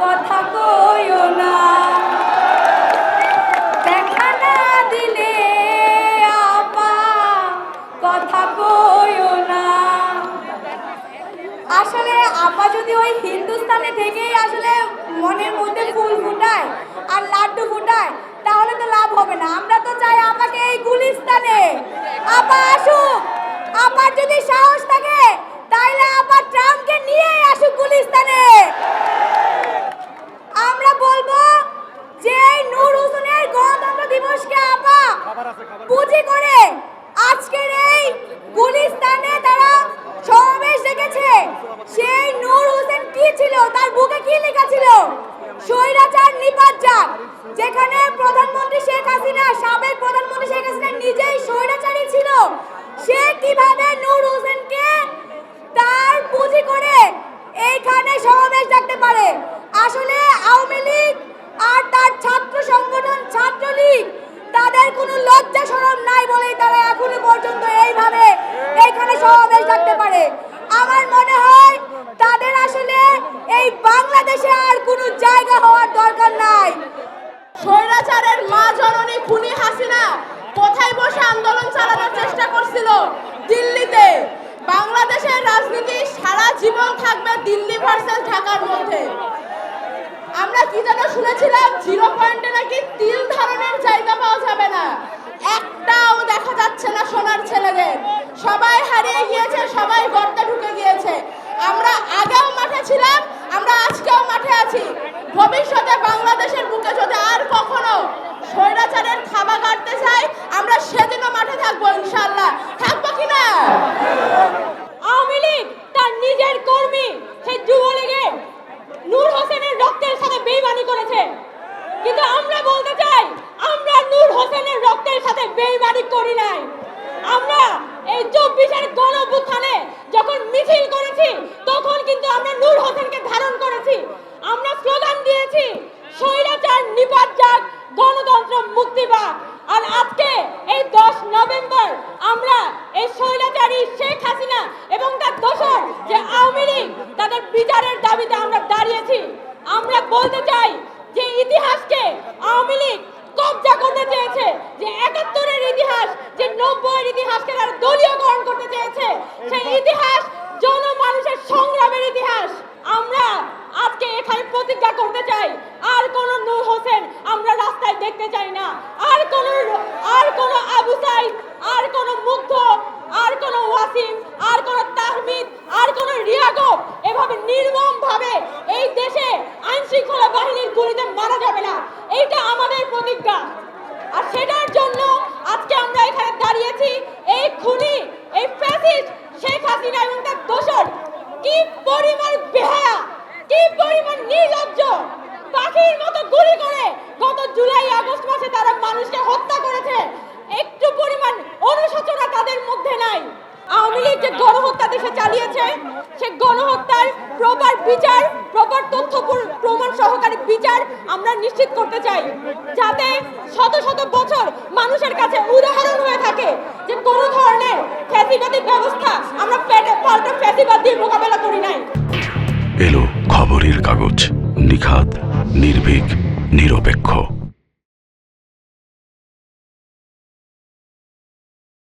কথা কইও না। দেখা দিলে আপা কথা কইও না। আসলে আপা যদি ওই হিন্দুস্তানে থেকেই আসলে মনের মধ্যে ফুটায় আর লাড্ডু ফুটায়, তাহলে তো লাভ হবে না। পুঁজি করে। আজকের এই গুলিস্তানে তারা সমাবেশ ডেকেছে। সেই নূর হোসেন কি ছিল? তার বুকে কি লেখা ছিল? স্বৈরাচার নিপাত যাক, যেখানে প্রধানমন্ত্রী শেখ হাসিনা, সাবেক প্রধানমন্ত্রী শেখ হাসিনা নিজেই স্বৈরাচারী ছিল, সে কীভাবে নূর হোসেনকে তার পুঁজি করে এইখানে সমাবেশ ডাকতে পারে আসলে আওয়ামী লীগ আর তার ছাত্র সংগঠন ছাত্রলীগ তাদের কোনো লজ্জা শরম নাই বলেই তারা এখনও পর্যন্ত এইভাবে এইখানে সমাবেশ ডাকতে পারে আমার মনে হয় তাদের আসলে এই বাংলাদেশে আর কোনো জায়গা হওয়ার দরকার নাই স্বৈরাচারের মা জননী খুনি হাসিনা কোথায় বসে আন্দোলন চালানোর চেষ্টা করছিল? দিল্লিতে। বাংলাদেশের রাজনীতি সারা জীবন থাকবে দিল্লি ভার্সেস ঢাকার মধ্যে। আমরা কি যেন শুনেছিলাম জিরো পয়েন্টে নাকি তিল ধারণের জায়গা পাওয়া যাবে না। একটাও দেখা যাচ্ছে না সোনার ছেলেদের। সবাই হারিয়ে গিয়েছে, সবাই গর্তে ঢুকে গিয়েছে। আমরা আগেও মাঠে ছিলাম, আমরা আজকেও মাঠে আছি। ভবিষ্যতে বাংলাদেশের বুকে যদি আর স্বৈরাচারের থাবা কাটতে চাই, আমরা সেদিনও মাঠে থাকব ইনশাল্লাহ থাকব কিনা? আওয়ামী লীগ, তার নিজের কর্মী, সেই যুবলীগের নূর হোসেনের রক্তের সাথে বেইমানি করেছে। কিন্তু আমরা বলতে চাই, আমরা নূর হোসেনের রক্তের সাথে বেইমানি করি নাই। আমরা এই চব্বিশের গণ অভ্যুত্থানে যখন মিছিল করেছি তখন কিন্তু আমরা নূর হোসেনকে ধারণ করেছি আমরা স্লোগান দিয়েছি স্বৈরাচার নিপাত যাক গণতন্ত্র পাক আর আজকে এই দশ নভেম্বর আমরা এই স্বৈরাচারী শেখ হাসিনা এবং তার দোষর যে আওয়ামী লীগ, তাদের বিচারের দাবিতে আমরা দাঁড়িয়েছি। আমরা বলতে চাই যে ইতিহাসকে আওয়ামী লীগ কবজা করতে চেয়েছে, যে একাত্তরের ইতিহাস, যে নব্বইয়ের ইতিহাসকে তারা দলীয়করণ করতে চেয়েছে, সেই ইতিহাস জনমানুষের সংগ্রামের ইতিহাস আমরা এখানে প্রতিজ্ঞা করতে চাই, আর কোন নূর হোসেন আমরা রাস্তায় দেখতে চাই না। আর কোন আর কোন আবু সাইদ, আর কোন মুগ্ধ, আর কোন ওয়াসিম, আর কোন তাহমিদ, আর কোন রিয়াগব এভাবে নির্মম ভাবে এই দেশে আইন শৃঙ্খলা বাহিনীর গুলিতে মারা যাবে না। এইটা আমাদের প্রতিজ্ঞা। আর সেটার জন্য আজকে আমরা এখানে দাঁড়িয়েছি, এই খুনি, এই ফ্যাসিস্ট শেখ হাসিনা এবং তার দোসর কি পরিমাণ বেহায়া কি পরিমাণ নির্লজ্জ পাখির মতো গুলি করে গত জুলাই আগস্ট মাসে তারা মানুষকে হত্যা করেছে একটু পরিমাণ অনুশোচনা তাদের মধ্যে নাই আওয়ামী লীগ যে গণহত্যা দেশে চালিয়েছে, সে গণহত্যার প্রপার বিচার, প্রপার তথ্য প্রমাণ সহকারী বিচার আমরা নিশ্চিত করতে চাই। যাতে শত শত বছর মানুষের কাছে উদাহরণ হয়ে থাকে যে কোনো ধরনের ফ্যাসিবাদী ব্যবস্থা আমরা পাল্টা ফ্যাসিবাদ দিয়ে মোকাবেলা করি নাই। এলো খবরের কাগজ নিখাত নির্ভীক, নিরপেক্ষ।